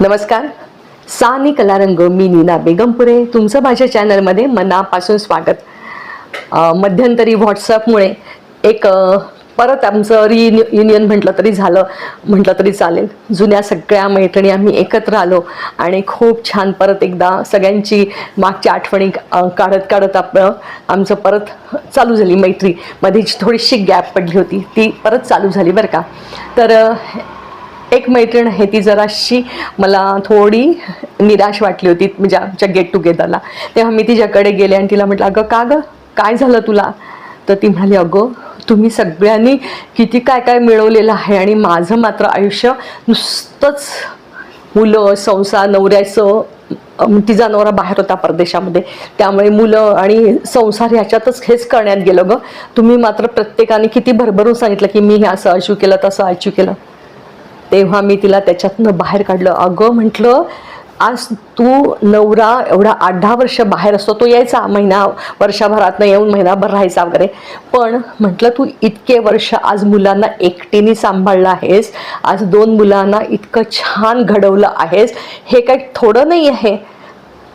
नमस्कार. सानी कलारंग मी नीना बेगमपुरे. तुमचं माझ्या चॅनलमध्ये मनापासून स्वागत. मध्यंतरी व्हॉट्सअपमुळे एक परत आमचं रियुनियन म्हटलं तरी झालं म्हटलं तरी चालेल. जुन्या सगळ्या मैत्रिणी आम्ही एकत्र आलो आणि खूप छान परत एकदा सगळ्यांची मागच्या आठवणी काढत काढत आपलं आमचं परत चालू झाली मैत्री. मध्ये थोडीशी गॅप पडली होती. ती परत चालू झाली बरं का? तर एक मैत्रीण आहे ती जराशी मला थोडी निराश वाटली होती म्हणजे आमच्या गेट टुगेदरला तेव्हा मी तिच्याकडे गेले आणि तिला म्हटलं अगं का गं? काय झालं तुला? तर ती म्हणाली अगं तुम्ही सगळ्यांनी किती काय काय मिळवलेलं आहे आणि माझं मात्र आयुष्य नुसतंच मुलं संसार नवऱ्याचं तिचा नवरा बाहेर होता परदेशामध्ये. त्यामुळे मुलं आणि संसार ह्याच्यातच हेच करण्यात गेलं गं. तुम्ही मात्र प्रत्येकाने किती भरभरून सांगितलं की मी हे असं अचीव केलं तसं अचीव केलं. तेव्हा मी तिला त्याच्यातनं बाहेर काढलं. अगं म्हटलं आज तू नवरा एवढा आठ दहा वर्ष बाहेर असतो तो यायचा महिना वर्षभरातनं येऊन महिनाभर राहायचा वगैरे. पण म्हटलं तू इतके वर्ष आज मुलांना एकटीने सांभाळलं आहेस आज दोन मुलांना इतकं छान घडवलं आहेस हे काही थोडं नाही आहे.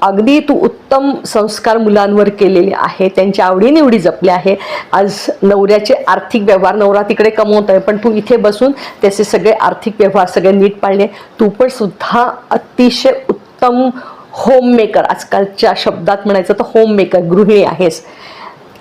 अगदी तू उत्तम संस्कार मुलांवर केलेले आहे त्यांच्या आवडीनिवडी जपल्या आहे. आज नवऱ्याचे आर्थिक व्यवहार नवरा तिकडे कमवत आहे पण तू इथे बसून त्याचे सगळे आर्थिक व्यवहार सगळे नीट पाळले तू पण सुद्धा अतिशय उत्तम होममेकर आजकालच्या शब्दात म्हणायचं तर होममेकर गृहिणी आहेस.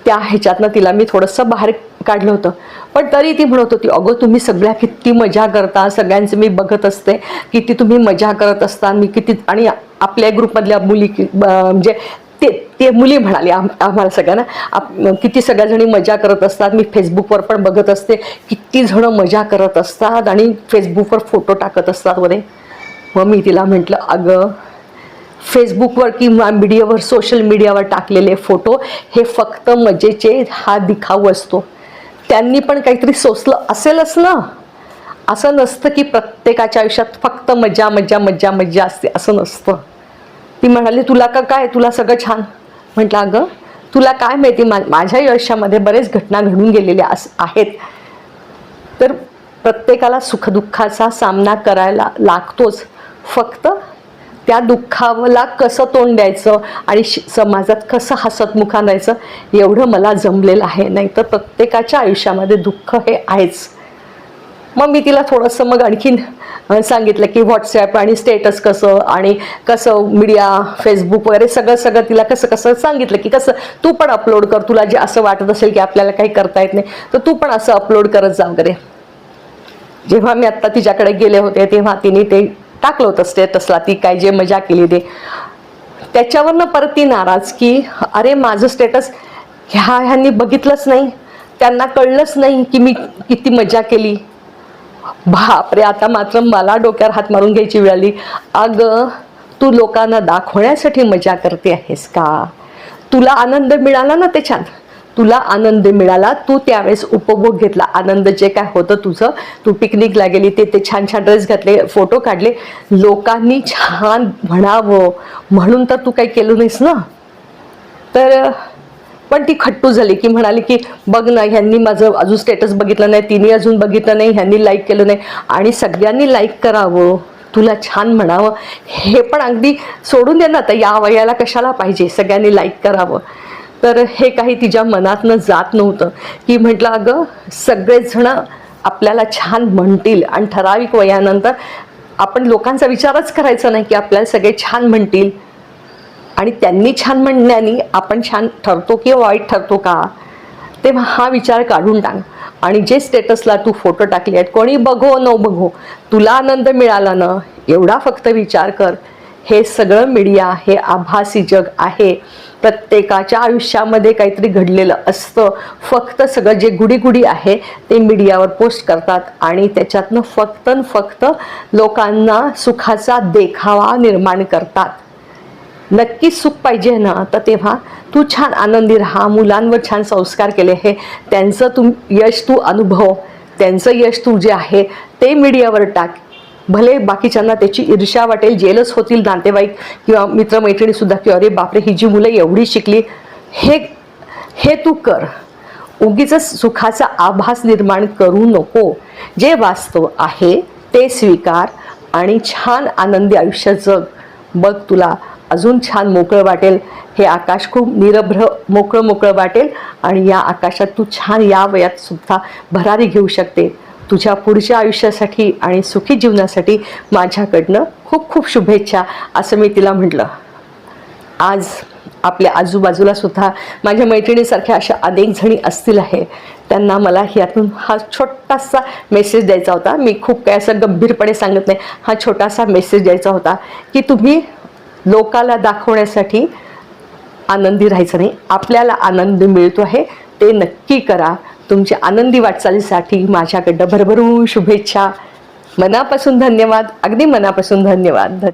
त्या ह्याच्यातनं तिला मी थोडंसं बाहेर काढलं होतं. पण तरी ती म्हणत होती अगं तुम्ही सगळ्या किती मजा करता. सगळ्यांचं मी बघत असते. किती तुम्ही मजा करत असता. मी किती आणि आपल्या ग्रुपमधल्या मुली म्हणजे ते ते मुली म्हणाले आम आम्हाला सगळ्यांना आप किती सगळ्याजणी मजा करत असतात. मी फेसबुकवर पण बघत असते. किती जणं मजा करत असतात आणि फेसबुकवर फोटो टाकत असतात वगैरे मग मी तिला म्हटलं अगं फेसबुकवर किंवा मीडियावर सोशल मीडियावर टाकलेले फोटो हे फक्त मजेचे हा दिखाऊ असतो. त्यांनी पण काहीतरी सोसलं असेलच ना? असं नसतं की प्रत्येकाच्या आयुष्यात फक्त मजा मजा मजा मजा असते. असं नसतं. ती म्हणाली तुला का काय? तुला सगळं छान. म्हटलं अगं तुला काय माहिती? मा माझ्या आयुष्यामध्ये बरेच घटना घडून गेलेल्या अस आहेत. तर प्रत्येकाला सुखदुःखाचा सामना करायला लागतोच. फक्त त्या दुःखाला कसं तोंड द्यायचं आणि समाजात कसं हसतमुखा राहायचं एवढं मला जमलेलं आहे. नाही तर प्रत्येकाच्या आयुष्यामध्ये दुःख हे आहेच. मग मी तिला थोडंसं मग आणखीन सांगितलं की व्हॉट्सॲप आणि स्टेटस कसं आणि कसं मीडिया फेसबुक वगैरे सगळं सगळं तिला कसं कसं सांगितलं की कसं तू पण अपलोड कर. तुला जे असं वाटत असेल की आपल्याला काही करता येत नाही तर तू पण असं अपलोड करत जा वगैरे. जेव्हा मी आत्ता तिच्याकडे गेले होते तेव्हा तिने ते टाकलं होतं स्टेटसला ती काय जे मजा केली ते. त्याच्यावरनं परत ती नाराज की अरे माझं स्टेटस ह्या ह्यांनी बघितलंच नाही. त्यांना कळलंच नाही की मी किती मजा केली. बापरे आता मात्र मला डोक्यावर हात मारून घ्यायची वेळ आली. अगं तू लोकांना दाखवण्यासाठी मजा करते आहेस का? तुला आनंद मिळाला ना ते छान तुला आनंद मिळाला तू त्यावेळेस उपभोग घेतला. आनंद जे काय होतं तुझं तू पिकनिकला गेली ते ते छान छान ड्रेस घातले फोटो काढले. लोकांनी छान म्हणावं. म्हणून तर तू काही केलं नाहीस ना? तर पण ती खट्टू झाली की म्हणाली की बघ ना ह्यांनी माझं अजून स्टेटस बघितलं नाही तिने अजून बघितलं नाही ह्यांनी लाईक केलं नाही. आणि सगळ्यांनी लाईक करावं. तुला छान म्हणावं. हे पण अगदी सोडून दे ना आता या वयाला कशाला पाहिजे? सगळ्यांनी लाईक करावं. तर हे काही तिच्या मनातनं जात नव्हतं. की म्हटलं अगं सगळेजणं आपल्याला छान म्हणतील आणि ठराविक वयानंतर आपण लोकांचा विचारच करायचा नाही की आपल्याला सगळे छान म्हणतील. आणि त्यांनी छान म्हणण्याने आपण छान ठरतो की वाईट ठरतो का? तेव्हा हा विचार काढून टाक. आणि जे स्टेटसला तू फोटो टाकले आहेत कोणी बघो न बघो तुला आनंद मिळाला ना एवढा फक्त विचार कर. हे सगळं मीडिया हे आभासी जग आहे. प्रत्येकाच्या आयुष्यामध्ये काहीतरी घडलेलं असतं. फक्त सगळं जे गुडी आहे ते मीडियावर पोस्ट करतात आणि त्याच्यातनं फक्त फक्त लोकांना सुखाचा देखावा निर्माण करतात. नक्कीच सुख पाहिजे ना? तर तेव्हा तू छान आनंदी राहा. मुलांवर छान संस्कार केले आहे त्यांचं तू यश तू अनुभव. त्यांचं यश तू जे आहे ते मीडियावर टाक. भले बाकीच्यांना त्याची ईर्ष्या वाटेल जेलस होतील नातेवाईक किंवा मित्रमैत्रिणीसुद्धा की अरे बापरे ही जी मुलं एवढी शिकली हे हे तू कर. उगीच सुखाचा आभास निर्माण करू नको. जे वास्तव आहे ते स्वीकार आणि छान आनंदी आयुष्य जग. बघ तुला अजून छान मोकळं वाटेल. हे आकाश खूप निरभ्र मोकळं मोकळं वाटेल आणि या आकाशात तू छान या वयात सुद्धा भरारी घेऊ शकते. तुझ्या पुढच्या आयुष्यासाठी आणि सुखी जीवनासाठी माझ्याकडनं खूप खूप शुभेच्छा असं मी तिला म्हटलं. आज आपल्या आजूबाजूला सुद्धा माझ्या मैत्रिणीसारख्या अशा अनेक जणी असतील आहे. त्यांना मला ह्यातून हा छोटासा मेसेज द्यायचा होता. मी खूप काय असं गंभीरपणे सांगत नाही. हा छोटासा मेसेज द्यायचा होता की तुम्ही लोकाला दाखवण्यासाठी आनंदी राहायचं नाही. आपल्याला आनंद मिळतो आहे. ते नक्की करा. तुमच्या आनंदी वाटचालीसाठी माझ्याकडं भरभरून शुभेच्छा. मनापासून धन्यवाद. अगदी मनापासून धन्यवाद धन्यवाद.